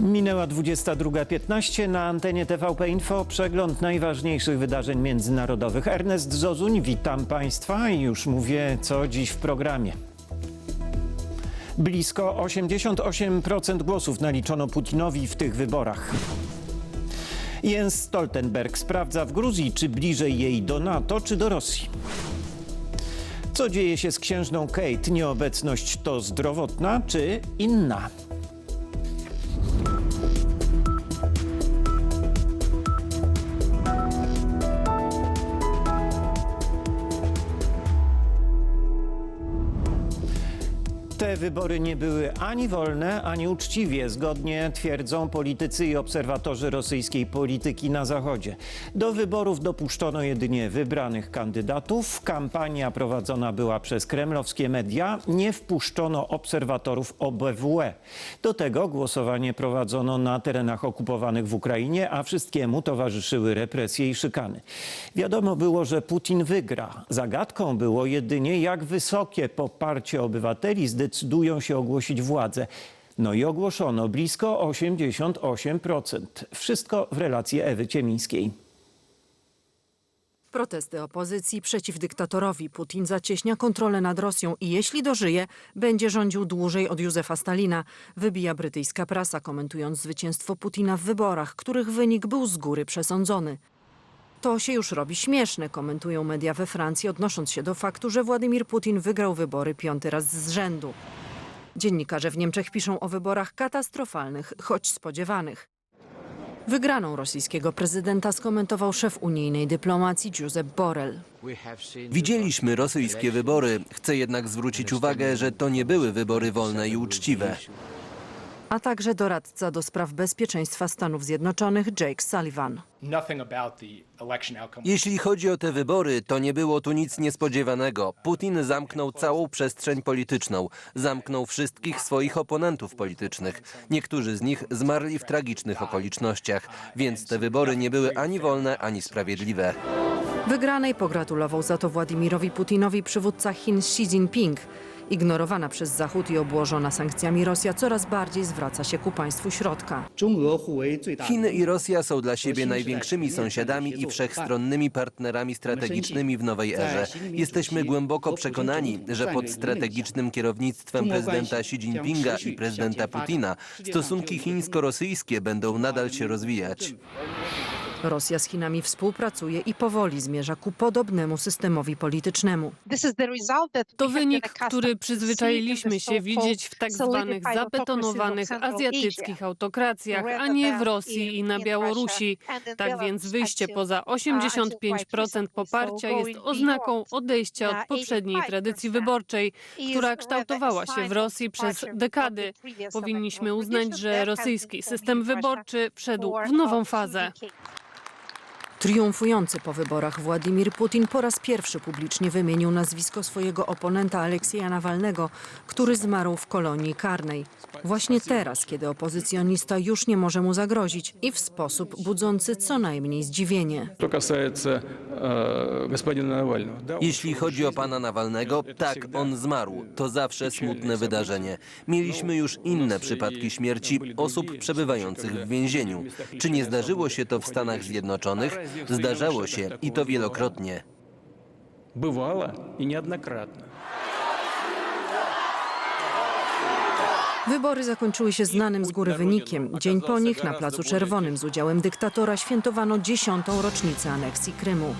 Minęła 22.15 na antenie TVP Info przegląd najważniejszych wydarzeń międzynarodowych. Ernest Zozuń, witam Państwa i już mówię co dziś w programie. Blisko 88% głosów naliczono Putinowi w tych wyborach. Jens Stoltenberg sprawdza w Gruzji, czy bliżej jej do NATO, czy do Rosji. Co dzieje się z księżną Kate? Nieobecność to zdrowotna, czy inna? Wybory nie były ani wolne, ani uczciwie, zgodnie twierdzą politycy i obserwatorzy rosyjskiej polityki na Zachodzie. Do wyborów dopuszczono jedynie wybranych kandydatów. Kampania prowadzona była przez kremlowskie media. Nie wpuszczono obserwatorów OBWE. Do tego głosowanie prowadzono na terenach okupowanych w Ukrainie, a wszystkiemu towarzyszyły represje i szykany. Wiadomo było, że Putin wygra. Zagadką było jedynie, jak wysokie poparcie obywateli zdecydują się ogłosić władzę. No i ogłoszono blisko 88%. Wszystko w relacji Ewy Ciemińskiej. Protesty opozycji przeciw dyktatorowi. Putin zacieśnia kontrolę nad Rosją i jeśli dożyje, będzie rządził dłużej od Józefa Stalina. Wybija brytyjska prasa, komentując zwycięstwo Putina w wyborach, których wynik był z góry przesądzony. To się już robi śmieszne, komentują media we Francji, odnosząc się do faktu, że Władimir Putin wygrał wybory piąty raz z rzędu. Dziennikarze w Niemczech piszą o wyborach katastrofalnych, choć spodziewanych. Wygraną rosyjskiego prezydenta skomentował szef unijnej dyplomacji Josep Borrell. Widzieliśmy rosyjskie wybory. Chcę jednak zwrócić uwagę, że to nie były wybory wolne i uczciwe. A także doradca do spraw bezpieczeństwa Stanów Zjednoczonych Jake Sullivan. Jeśli chodzi o te wybory, to nie było tu nic niespodziewanego. Putin zamknął całą przestrzeń polityczną. Zamknął wszystkich swoich oponentów politycznych. Niektórzy z nich zmarli w tragicznych okolicznościach, więc te wybory nie były ani wolne, ani sprawiedliwe. Wygranej pogratulował za to Władimirowi Putinowi przywódca Chin Xi Jinping. Ignorowana przez Zachód i obłożona sankcjami Rosja coraz bardziej zwraca się ku państwu środka. Chiny i Rosja są dla siebie największymi sąsiadami i wszechstronnymi partnerami strategicznymi w nowej erze. Jesteśmy głęboko przekonani, że pod strategicznym kierownictwem prezydenta Xi Jinpinga i prezydenta Putina stosunki chińsko-rosyjskie będą nadal się rozwijać. Rosja z Chinami współpracuje i powoli zmierza ku podobnemu systemowi politycznemu. To wynik, który przyzwyczailiśmy się widzieć w tak zwanych zabetonowanych azjatyckich autokracjach, a nie w Rosji i na Białorusi. Tak więc wyjście poza 85% poparcia jest oznaką odejścia od poprzedniej tradycji wyborczej, która kształtowała się w Rosji przez dekady. Powinniśmy uznać, że rosyjski system wyborczy wszedł w nową fazę. Triumfujący po wyborach Władimir Putin po raz pierwszy publicznie wymienił nazwisko swojego oponenta Aleksieja Nawalnego, który zmarł w kolonii karnej. Właśnie teraz, kiedy opozycjonista już nie może mu zagrozić i w sposób budzący co najmniej zdziwienie. Jeśli chodzi o pana Nawalnego, tak, on zmarł. To zawsze smutne wydarzenie. Mieliśmy już inne przypadki śmierci osób przebywających w więzieniu. Czy nie zdarzyło się to w Stanach Zjednoczonych? Zdarzało się i to wielokrotnie. Bywało i niejednokrotnie. Wybory zakończyły się znanym z góry wynikiem. Dzień po nich na Placu Czerwonym z udziałem dyktatora świętowano dziesiątą rocznicę aneksji Krymu.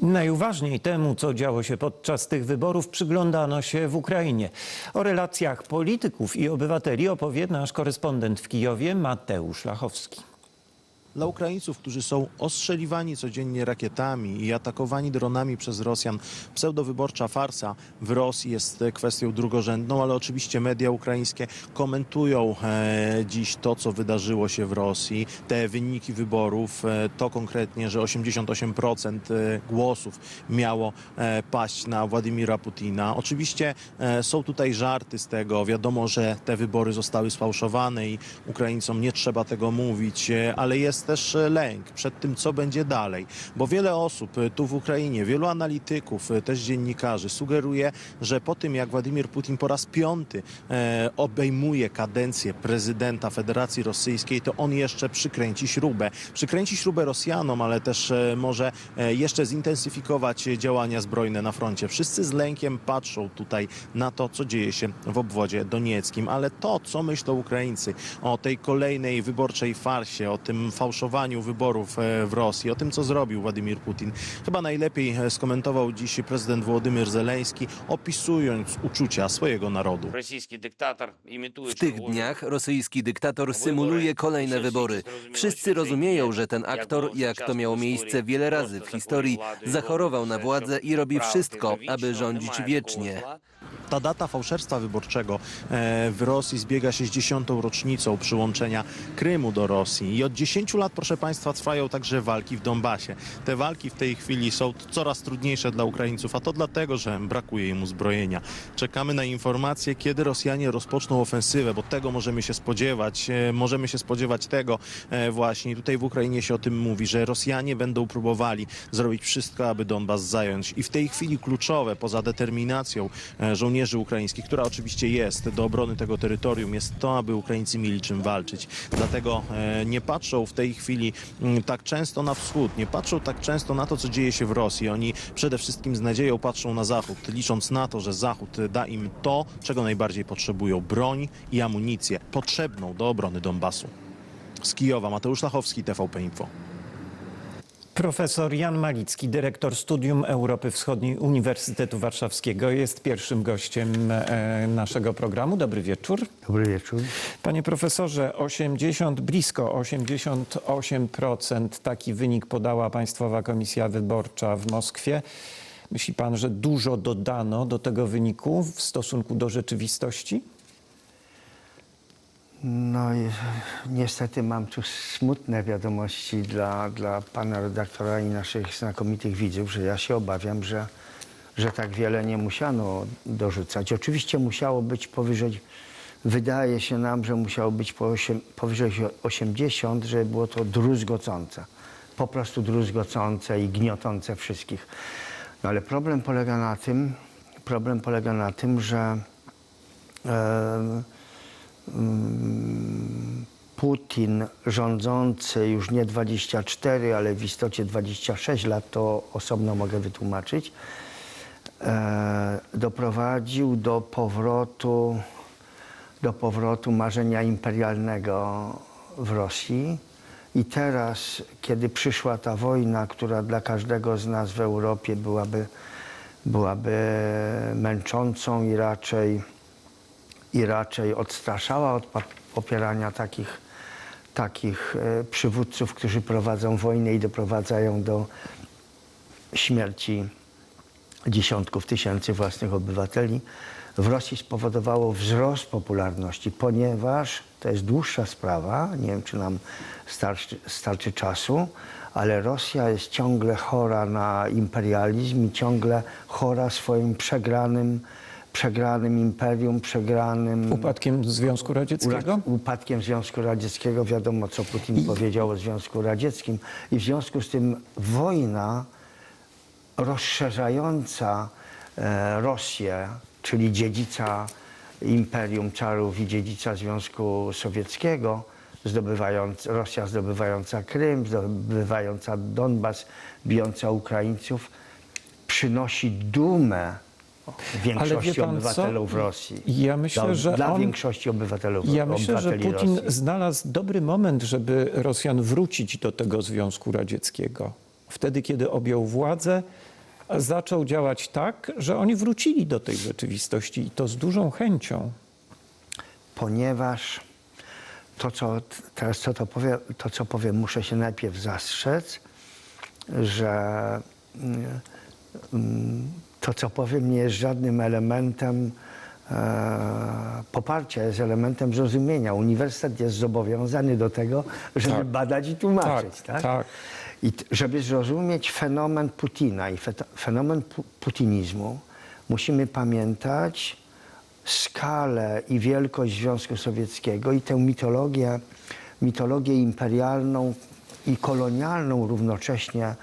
Najuważniej temu, co działo się podczas tych wyborów, przyglądano się w Ukrainie. O relacjach polityków i obywateli opowie nasz korespondent w Kijowie Mateusz Lachowski. Dla Ukraińców, którzy są ostrzeliwani codziennie rakietami i atakowani dronami przez Rosjan, pseudowyborcza farsa w Rosji jest kwestią drugorzędną, ale oczywiście media ukraińskie komentują e, dziś to, co wydarzyło się w Rosji, te wyniki wyborów, e, to konkretnie, że 88% e, głosów miało paść na Władimira Putina. Oczywiście są tutaj żarty z tego. Wiadomo, że te wybory zostały sfałszowane i Ukraińcom nie trzeba tego mówić, ale jest też e, lęk przed tym, co będzie dalej, bo wiele osób e, tu w Ukrainie, wielu analityków, e, też dziennikarzy sugeruje, że po tym jak Władimir Putin po raz piąty obejmuje kadencję prezydenta Federacji Rosyjskiej, to on jeszcze przykręci śrubę. Przykręci śrubę Rosjanom, ale też może jeszcze zintensyfikować działania zbrojne na froncie. Wszyscy z lękiem patrzą tutaj na to, co dzieje się w obwodzie donieckim, ale to, co myślą Ukraińcy o tej kolejnej wyborczej farsie, o tym fałszowaniu wyborów e, w Rosji, o tym, co zrobił Władimir Putin. Chyba najlepiej e, skomentował dziś prezydent Władimir Zeleński, opisując uczucia swojego narodu. W tych dniach rosyjski dyktator symuluje kolejne wybory. Wszyscy rozumieją, że ten aktor, jak to miało miejsce wiele razy w historii, zachorował na władzę i robi wszystko, aby rządzić wiecznie. Ta data fałszerstwa wyborczego e, w Rosji zbiega się z dziesiątą rocznicą przyłączenia Krymu do Rosji. I od 10 lat, proszę Państwa, trwają także walki w Donbasie. Te walki w tej chwili są coraz trudniejsze dla Ukraińców, a to dlatego, że brakuje im uzbrojenia. Czekamy na informacje, kiedy Rosjanie rozpoczną ofensywę, bo tego możemy się spodziewać. E, Możemy się spodziewać tego e, właśnie. Tutaj w Ukrainie się o tym mówi, że Rosjanie będą próbowali zrobić wszystko, aby Donbas zająć. I w tej chwili kluczowe, poza determinacją e, żołnierzy ukraińskich, która oczywiście jest do obrony tego terytorium, jest to, aby Ukraińcy mieli czym walczyć. Dlatego e, nie patrzą w tej chwili mm, tak często na wschód, nie patrzą tak często na to, co dzieje się w Rosji. Oni przede wszystkim z nadzieją patrzą na Zachód, licząc na to, że Zachód da im to, czego najbardziej potrzebują broń i amunicję potrzebną do obrony Donbasu. Z Kijowa Mateusz Lachowski, TVP Info. Profesor Jan Malicki, dyrektor Studium Europy Wschodniej Uniwersytetu Warszawskiego, jest pierwszym gościem e, naszego programu. Dobry wieczór. Dobry wieczór. Panie profesorze, 80, blisko 88% taki wynik podała Państwowa Komisja Wyborcza w Moskwie. Myśli pan, że dużo dodano do tego wyniku w stosunku do rzeczywistości? No i niestety mam tu smutne wiadomości dla, dla pana redaktora i naszych znakomitych widzów, że ja się obawiam, że, że tak wiele nie musiano dorzucać. Oczywiście musiało być powyżej, wydaje się nam, że musiało być po osiem, powyżej 80, żeby było to druzgocące. Po prostu druzgocące i gniotące wszystkich. No ale problem polega na tym, problem polega na tym, że e, Putin rządzący już nie 24, ale w istocie 26 lat, to osobno mogę wytłumaczyć, e, doprowadził do powrotu, do powrotu marzenia imperialnego w Rosji. I teraz, kiedy przyszła ta wojna, która dla każdego z nas w Europie byłaby, byłaby męczącą i raczej i raczej odstraszała od popierania takich, takich e, przywódców, którzy prowadzą wojnę i doprowadzają do śmierci dziesiątków tysięcy własnych obywateli, w Rosji spowodowało wzrost popularności, ponieważ to jest dłuższa sprawa, nie wiem czy nam starczy, starczy czasu, ale Rosja jest ciągle chora na imperializm i ciągle chora swoim przegranym, przegranym imperium, przegranym Upadkiem Związku Radzieckiego? Upadkiem Związku Radzieckiego. Wiadomo, co Putin powiedział o Związku Radzieckim. I w związku z tym wojna rozszerzająca e, Rosję, czyli dziedzica Imperium Czarów i dziedzica Związku Sowieckiego, zdobywając, Rosja zdobywająca Krym, zdobywająca Donbas, bijąca Ukraińców, przynosi dumę większości co? obywatelów Rosji. Ja myślę, dla, że dla on- większości obywatelów Ja myślę, że Putin Rosji. znalazł dobry moment, żeby Rosjan wrócić do tego Związku Radzieckiego. Wtedy, kiedy objął władzę, zaczął działać tak, że oni wrócili do tej rzeczywistości i to z dużą chęcią. ponieważ to, co teraz co to, powie, to, co powiem, muszę się najpierw zastrzec, że mm, to, co powiem, nie jest żadnym elementem e, poparcia, jest elementem zrozumienia. Uniwersytet jest zobowiązany do tego, żeby Tak. badać i tłumaczyć. Tak, Tak, tak. I żeby zrozumieć fenomen Putina i fenomen pu- putinizmu, musimy pamiętać skalę i wielkość Związku Sowieckiego i tę mitologię, mitologię imperialną, i kolonialną równocześnie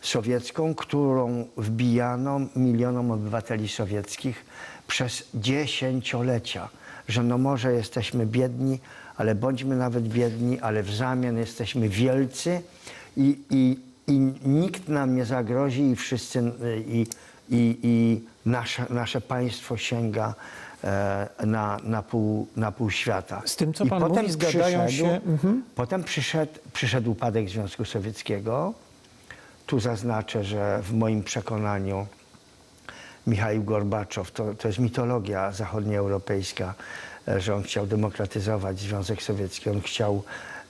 sowiecką, którą wbijano milionom obywateli sowieckich przez dziesięciolecia, że no może jesteśmy biedni, ale bądźmy nawet biedni, ale w zamian jesteśmy wielcy i, i, i nikt nam nie zagrozi i wszyscy i, i, i nasze, nasze państwo sięga e, na, na, pół, na pół świata. Z tym, co I pan potem mówi, zgadzają przyszedł- się- mhm. Potem przyszedł, przyszedł upadek Związku Sowieckiego. Tu zaznaczę, że w moim przekonaniu Michał Gorbaczow, to, to jest mitologia zachodnioeuropejska, e, że on chciał demokratyzować Związek Sowiecki, on chciał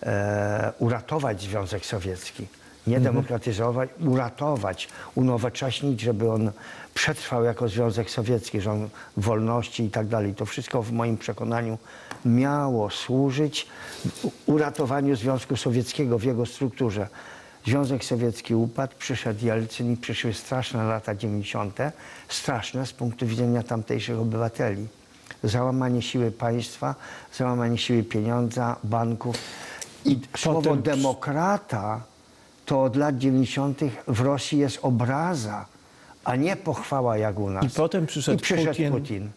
e, uratować Związek Sowiecki. Nie demokratyzować, uratować, unowocześnić, żeby on przetrwał jako Związek Sowiecki, że on wolności i tak dalej. To wszystko w moim przekonaniu miało służyć uratowaniu Związku Sowieckiego w jego strukturze. Związek Sowiecki upadł, przyszedł Jelcyn i przyszły straszne lata 90. Straszne z punktu widzenia tamtejszych obywateli. Załamanie siły państwa, załamanie siły pieniądza, banków. I słowo demokrata to od lat 90. w Rosji jest obraza, a nie pochwała jak u nas. I potem przyszedł I przyszedł Putin. Putin.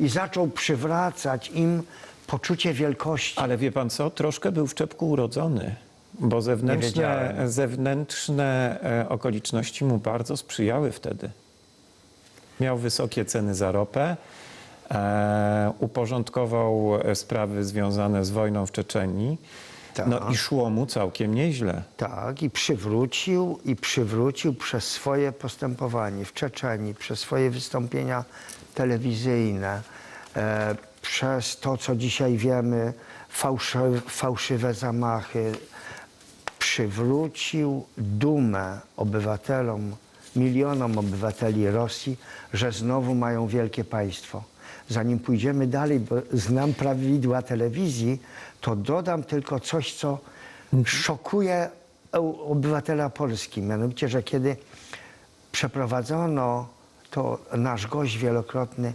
I zaczął przywracać im poczucie wielkości. Ale wie pan co? Troszkę był w czepku urodzony, bo zewnętrzne, wiedziałem. zewnętrzne e, okoliczności mu bardzo sprzyjały wtedy. Miał wysokie ceny za ropę, e, uporządkował e, sprawy związane z wojną w Czeczenii. No Tak. i szło mu całkiem nieźle. Tak, i przywrócił, i przywrócił przez swoje postępowanie w Czeczenii, przez swoje wystąpienia telewizyjne, e, przez to, co dzisiaj wiemy, fałszy, fałszywe zamachy, przywrócił dumę obywatelom, milionom obywateli Rosji, że znowu mają wielkie państwo. Zanim pójdziemy dalej, bo znam prawidła telewizji, to dodam tylko coś, co szokuje eu- obywatela Polski. Mianowicie, że kiedy przeprowadzono, to nasz gość wielokrotny,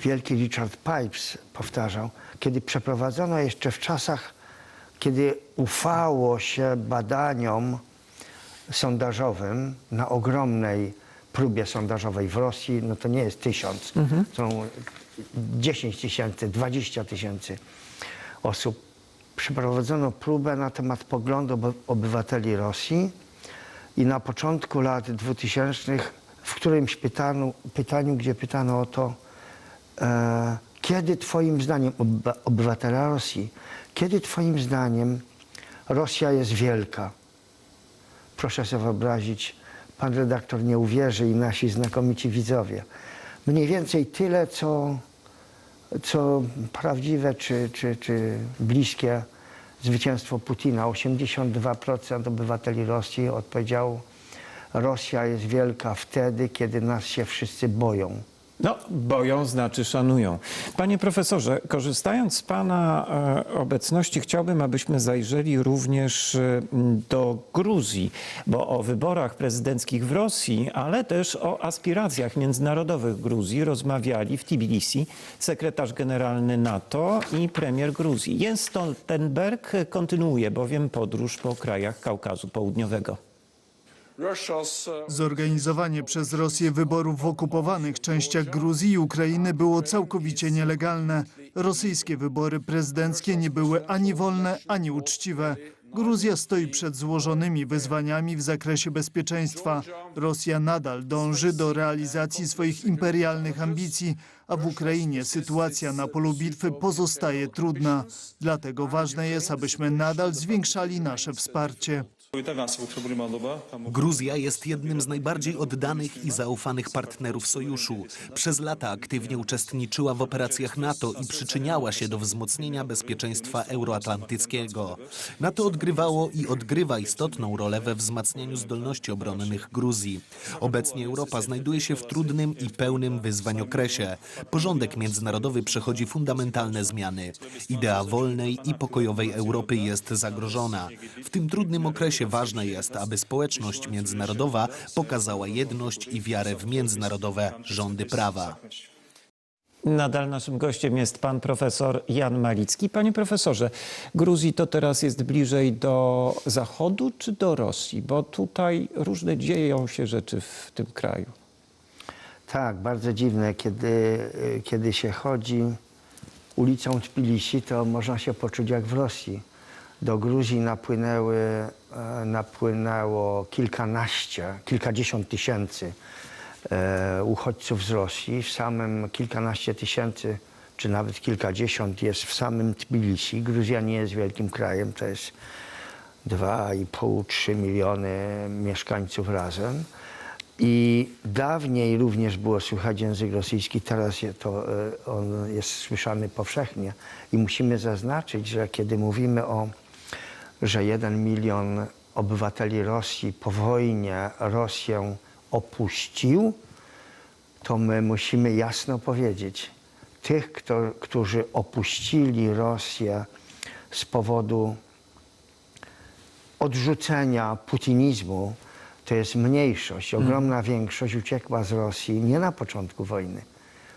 wielki Richard Pipes powtarzał, kiedy przeprowadzono jeszcze w czasach, kiedy ufało się badaniom sondażowym na ogromnej próbie sondażowej w Rosji, no to nie jest tysiąc, są 10 tysięcy, 20 tysięcy osób. Przeprowadzono próbę na temat poglądu oby- obywateli Rosji i na początku lat 2000 w którymś pytaniu, pytaniu gdzie pytano o to, e, kiedy twoim zdaniem, obywa- obywatela Rosji, kiedy twoim zdaniem Rosja jest wielka? Proszę sobie wyobrazić, pan redaktor nie uwierzy i nasi znakomici widzowie. Mniej więcej tyle, co, co prawdziwe czy, czy, czy bliskie zwycięstwo Putina. 82% obywateli Rosji odpowiedziało, Rosja jest wielka wtedy, kiedy nas się wszyscy boją. No, boją znaczy szanują. Panie profesorze, korzystając z Pana e, obecności, chciałbym, abyśmy zajrzeli również e, do Gruzji, bo o wyborach prezydenckich w Rosji, ale też o aspiracjach międzynarodowych Gruzji rozmawiali w Tbilisi sekretarz generalny NATO i premier Gruzji. Jens Stoltenberg kontynuuje bowiem podróż po krajach Kaukazu Południowego. Zorganizowanie przez Rosję wyborów w okupowanych częściach Gruzji i Ukrainy było całkowicie nielegalne. Rosyjskie wybory prezydenckie nie były ani wolne, ani uczciwe. Gruzja stoi przed złożonymi wyzwaniami w zakresie bezpieczeństwa. Rosja nadal dąży do realizacji swoich imperialnych ambicji, a w Ukrainie sytuacja na polu bitwy pozostaje trudna. Dlatego ważne jest, abyśmy nadal zwiększali nasze wsparcie. Gruzja jest jednym z najbardziej oddanych i zaufanych partnerów sojuszu. Przez lata aktywnie uczestniczyła w operacjach NATO i przyczyniała się do wzmocnienia bezpieczeństwa euroatlantyckiego. NATO odgrywało i odgrywa istotną rolę we wzmacnianiu zdolności obronnych Gruzji. Obecnie Europa znajduje się w trudnym i pełnym wyzwań okresie. Porządek międzynarodowy przechodzi fundamentalne zmiany. Idea wolnej i pokojowej Europy jest zagrożona. W tym trudnym okresie ważne jest, aby społeczność międzynarodowa pokazała jedność i wiarę w międzynarodowe rządy prawa. Nadal naszym gościem jest pan profesor Jan Malicki. Panie profesorze, Gruzji to teraz jest bliżej do Zachodu czy do Rosji? Bo tutaj różne dzieją się rzeczy w tym kraju. Tak, bardzo dziwne, kiedy, y, kiedy się chodzi ulicą Tbilisi, to można się poczuć jak w Rosji. Do Gruzji napłynęły, e, napłynęło kilkanaście, kilkadziesiąt tysięcy e, uchodźców z Rosji. W samym kilkanaście tysięcy, czy nawet kilkadziesiąt jest w samym Tbilisi. Gruzja nie jest wielkim krajem, to jest 2,5-3 miliony mieszkańców razem. I dawniej również było słychać język rosyjski, teraz je to, e, on jest słyszany powszechnie. I musimy zaznaczyć, że kiedy mówimy o, że jeden milion obywateli Rosji po wojnie Rosję opuścił, to my musimy jasno powiedzieć, tych, kto, którzy opuścili Rosję z powodu odrzucenia putinizmu, to jest mniejszość. Ogromna większość uciekła z Rosji nie na początku wojny.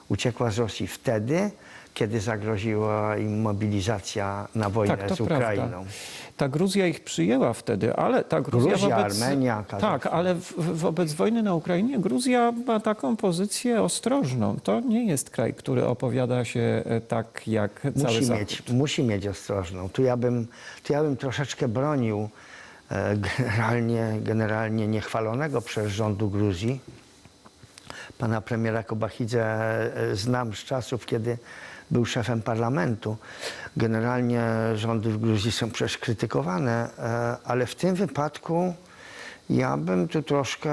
Uciekła z Rosji wtedy, kiedy zagroziła im mobilizacja na wojnę Tak, to z Ukrainą. prawda. Ta Gruzja ich przyjęła wtedy, ale ta Gruzja, Gruzja, wobec... Armenia, Tak, Kazachstan. ale w, wobec wojny na Ukrainie Gruzja ma taką pozycję ostrożną. To nie jest kraj, który opowiada się e, tak jak cały musi Zachód. mieć, musi mieć ostrożną. Tu ja bym, tu ja bym troszeczkę bronił e, generalnie, generalnie niechwalonego przez rządu Gruzji. Pana premiera Kobachidze e, znam z czasów, kiedy był szefem parlamentu. Generalnie rządy w Gruzji są przecież krytykowane, e, ale w tym wypadku ja bym tu troszkę,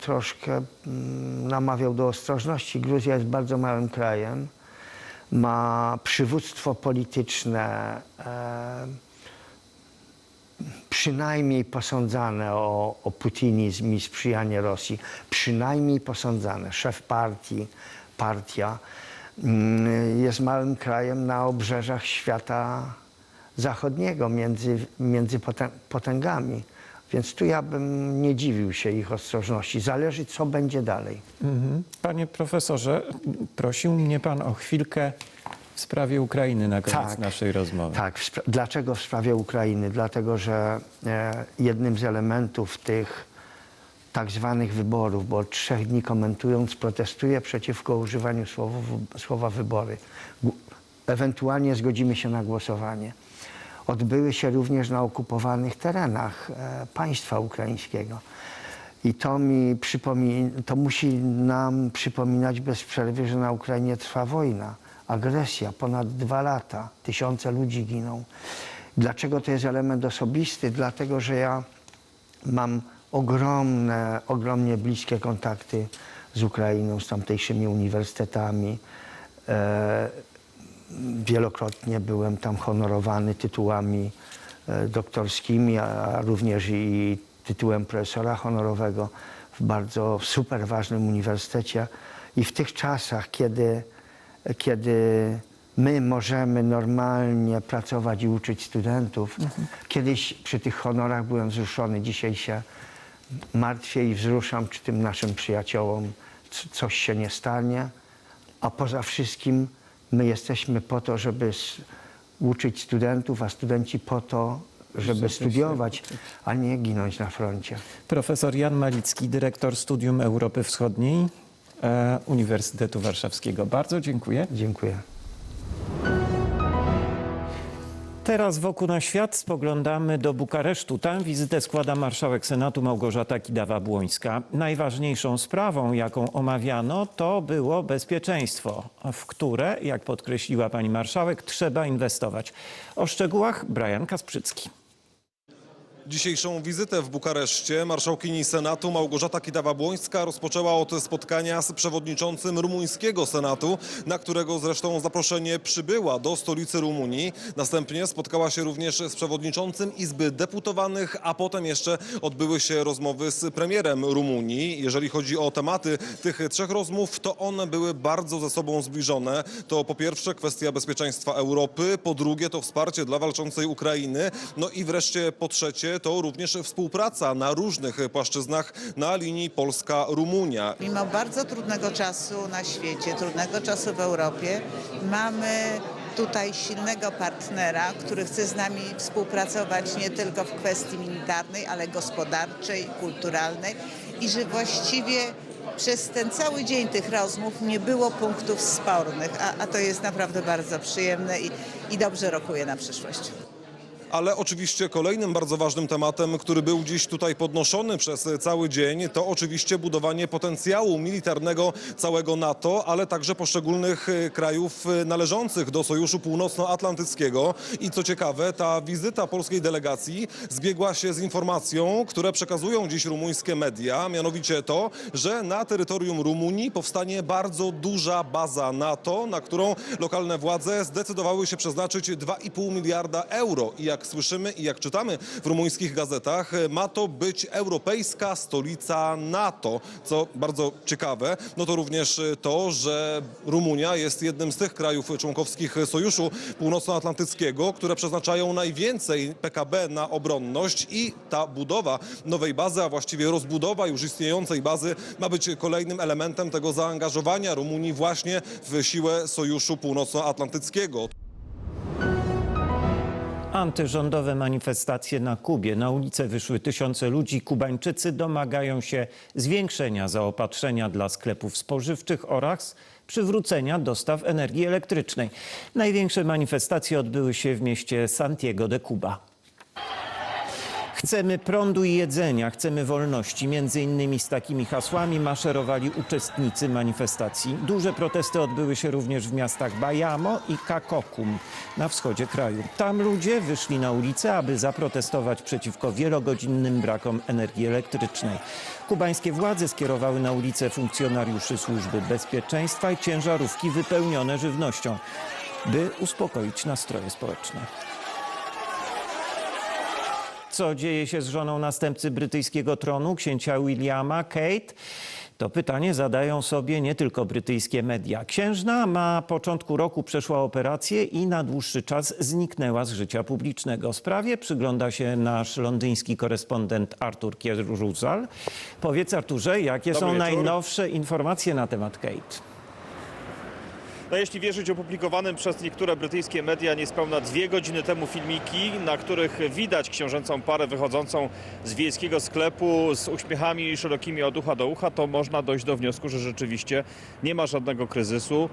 troszkę mm, namawiał do ostrożności. Gruzja jest bardzo małym krajem ma przywództwo polityczne e, przynajmniej posądzane o, o putinizm i sprzyjanie Rosji. Przynajmniej posądzane. Szef partii, partia jest małym krajem na obrzeżach świata zachodniego, między, między potę- potęgami. Więc tu ja bym nie dziwił się ich ostrożności. Zależy, co będzie dalej. Mhm. Panie profesorze, prosił mnie pan o chwilkę w sprawie Ukrainy na koniec Tak. naszej rozmowy. Tak, dlaczego w sprawie Ukrainy? Dlatego, że e, jednym z elementów tych tak zwanych wyborów, bo od trzech dni komentując, protestuję przeciwko używaniu słowa, słowa wybory. Ewentualnie zgodzimy się na głosowanie. Odbyły się również na okupowanych terenach e, państwa ukraińskiego. I to mi przypomi- to musi nam przypominać bez przerwy, że na Ukrainie trwa wojna, agresja, ponad dwa lata, tysiące ludzi giną. Dlaczego to jest element osobisty? Dlatego, że ja mam ogromne, ogromnie bliskie kontakty z Ukrainą, z tamtejszymi uniwersytetami. E, wielokrotnie byłem tam honorowany tytułami e, doktorskimi, a również i tytułem profesora honorowego w bardzo super ważnym uniwersytecie. I w tych czasach, kiedy, kiedy my możemy normalnie pracować i uczyć studentów, kiedyś przy tych honorach byłem wzruszony, dzisiaj się martwię i wzruszam, czy tym naszym przyjaciołom coś się nie stanie. A poza wszystkim my jesteśmy po to, żeby uczyć studentów, a studenci po to, żeby studiować, a nie ginąć na froncie. Profesor Jan Malicki, dyrektor Studium Europy Wschodniej e, Uniwersytetu Warszawskiego. Bardzo dziękuję. Dziękuję. Teraz wokół na świat spoglądamy do Bukaresztu. Tam wizytę składa marszałek Senatu Małgorzata Kidawa-Błońska. Najważniejszą sprawą, jaką omawiano, to było bezpieczeństwo, w które, jak podkreśliła pani marszałek, trzeba inwestować. O szczegółach Brian Kasprzycki. Dzisiejszą wizytę w Bukareszcie marszałkini Senatu Małgorzata Kidawa-Błońska rozpoczęła od spotkania z przewodniczącym rumuńskiego Senatu, na którego zresztą zaproszenie przybyła do stolicy Rumunii. Następnie spotkała się również z przewodniczącym Izby Deputowanych, a potem jeszcze odbyły się rozmowy z premierem Rumunii. Jeżeli chodzi o tematy tych trzech rozmów, to one były bardzo ze sobą zbliżone. To po pierwsze kwestia bezpieczeństwa Europy, po drugie to wsparcie dla walczącej Ukrainy, no i wreszcie po trzecie to również współpraca na różnych płaszczyznach na linii Polska-Rumunia. Mimo bardzo trudnego czasu na świecie, trudnego czasu w Europie, mamy tutaj silnego partnera, który chce z nami współpracować nie tylko w kwestii militarnej, ale gospodarczej, kulturalnej i że właściwie przez ten cały dzień tych rozmów nie było punktów spornych, a, a to jest naprawdę bardzo przyjemne i, i dobrze rokuje na przyszłość. Ale oczywiście kolejnym bardzo ważnym tematem, który był dziś tutaj podnoszony przez cały dzień, to oczywiście budowanie potencjału militarnego całego NATO, ale także poszczególnych e, krajów e, należących do Sojuszu Północnoatlantyckiego. I co ciekawe, ta wizyta polskiej delegacji zbiegła się z informacją, które przekazują dziś rumuńskie media, mianowicie to, że na terytorium Rumunii powstanie bardzo duża baza NATO, na którą lokalne władze zdecydowały się przeznaczyć 2,5 miliarda euro. I jak słyszymy i jak czytamy w rumuńskich gazetach, ma to być europejska stolica NATO. Co bardzo ciekawe, no to również to, że Rumunia jest jednym z tych krajów członkowskich Sojuszu Północnoatlantyckiego, które przeznaczają najwięcej PKB na obronność i ta budowa nowej bazy, a właściwie rozbudowa już istniejącej bazy ma być kolejnym elementem tego zaangażowania Rumunii właśnie w siłę Sojuszu Północnoatlantyckiego. Antyrządowe manifestacje na Kubie. Na ulicę wyszły tysiące ludzi. Kubańczycy domagają się zwiększenia zaopatrzenia dla sklepów spożywczych oraz przywrócenia dostaw energii elektrycznej. Największe manifestacje odbyły się w mieście Santiago de Cuba. Chcemy prądu i jedzenia, chcemy wolności. Między innymi z takimi hasłami maszerowali uczestnicy manifestacji. Duże protesty odbyły się również w miastach Bayamo i Kakokum na wschodzie kraju. Tam ludzie wyszli na ulicę, aby zaprotestować przeciwko wielogodzinnym brakom energii elektrycznej. Kubańskie władze skierowały na ulicę funkcjonariuszy służby bezpieczeństwa i ciężarówki wypełnione żywnością, by uspokoić nastroje społeczne. Co dzieje się z żoną następcy brytyjskiego tronu, księcia Williama, Kate? To pytanie zadają sobie nie tylko brytyjskie media. Księżna ma początku roku przeszła operację i na dłuższy czas zniknęła z życia publicznego. Sprawie przygląda się nasz londyński korespondent Artur Kieruzal. Powiedz Arturze, jakie Dobry są wieczór. najnowsze informacje na temat Kate? No jeśli wierzyć opublikowanym przez niektóre brytyjskie media niespełna dwie godziny temu filmiki, na których widać książęcą parę wychodzącą z wiejskiego sklepu z uśmiechami szerokimi od ucha do ucha, to można dojść do wniosku, że rzeczywiście nie ma żadnego kryzysu.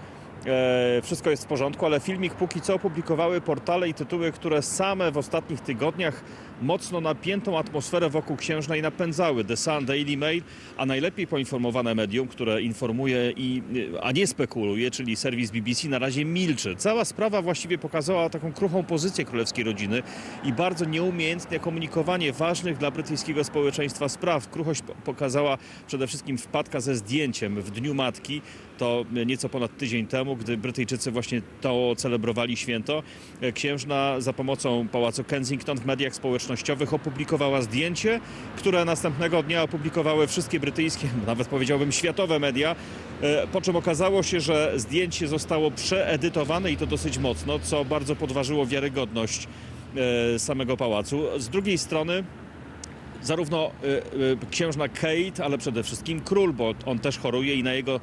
E, wszystko jest w porządku, ale filmik póki co opublikowały portale i tytuły, które same w ostatnich tygodniach mocno napiętą atmosferę wokół księżnej napędzały. The Sun, Daily Mail, a najlepiej poinformowane medium, które informuje, i, a nie spekuluje, czyli serwis BBC, na razie milczy. Cała sprawa właściwie pokazała taką kruchą pozycję królewskiej rodziny i bardzo nieumiejętne komunikowanie ważnych dla brytyjskiego społeczeństwa spraw. Kruchość po- pokazała przede wszystkim wpadka ze zdjęciem w Dniu Matki. To nieco ponad tydzień temu, gdy Brytyjczycy właśnie to celebrowali święto. Księżna za pomocą Pałacu Kensington w mediach społecznościowych opublikowała zdjęcie, które następnego dnia opublikowały wszystkie brytyjskie, nawet powiedziałbym światowe media. E, Po czym okazało się, że zdjęcie zostało przeedytowane i to dosyć mocno, co bardzo podważyło wiarygodność e, samego pałacu. Z drugiej strony zarówno y, księżna Kate, ale przede wszystkim król, bo on też choruje i na jego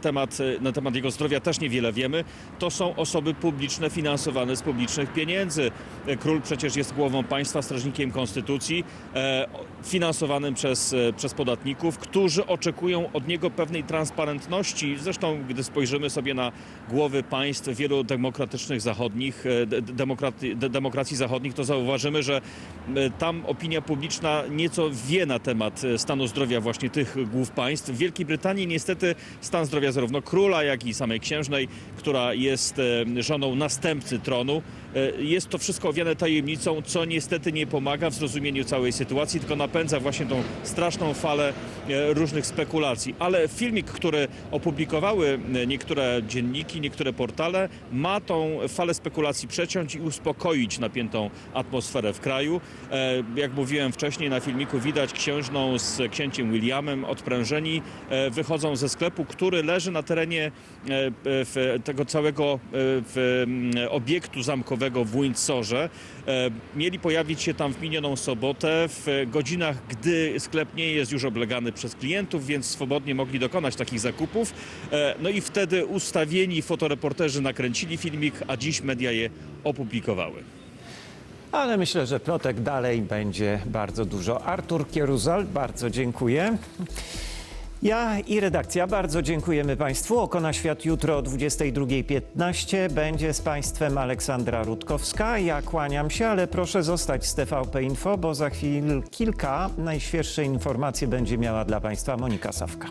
temat, y, na temat jego zdrowia też niewiele wiemy. To są osoby publiczne finansowane z publicznych pieniędzy. Y, Król przecież jest głową państwa, strażnikiem konstytucji, e, finansowanym przez, e, przez podatników, którzy oczekują od niego pewnej transparentności. Zresztą, gdy spojrzymy sobie na głowy państw wielu demokratycznych zachodnich, e, de- demokraty, de- demokracji zachodnich, to zauważymy, że e, tam opinia publiczna nieco wie na temat e, stanu zdrowia właśnie tych głów państw. W Wielkiej Brytanii niestety stan zdrowia zarówno króla, jak i samej księżnej, która jest e, żoną następcy tronu, jest to wszystko owiane tajemnicą, co niestety nie pomaga w zrozumieniu całej sytuacji, tylko napędza właśnie tą straszną falę e, różnych spekulacji. Ale filmik, który opublikowały e, niektóre dzienniki, niektóre portale, ma tą falę spekulacji przeciąć i uspokoić napiętą atmosferę w kraju. E, Jak mówiłem wcześniej, na filmiku widać księżną z księciem Williamem odprężeni e, wychodzą ze sklepu, który leży na terenie e, tego całego e, obiektu zamkowego żywego w Windsorze. E, Mieli pojawić się tam w minioną sobotę w godzinach, gdy sklep nie jest już oblegany przez klientów, więc swobodnie mogli dokonać takich zakupów. E, No i wtedy ustawieni fotoreporterzy nakręcili filmik, a dziś media je opublikowały. Ale myślę, że plotek dalej będzie bardzo dużo. Artur Kieruzal, bardzo dziękuję. Ja i redakcja bardzo dziękujemy Państwu. Oko na świat jutro o 22.15 będzie z Państwem Aleksandra Rutkowska. Ja kłaniam się, ale proszę zostać z TVP Info, bo za chwil kilka najświeższe informacje będzie miała dla Państwa Monika Sawka.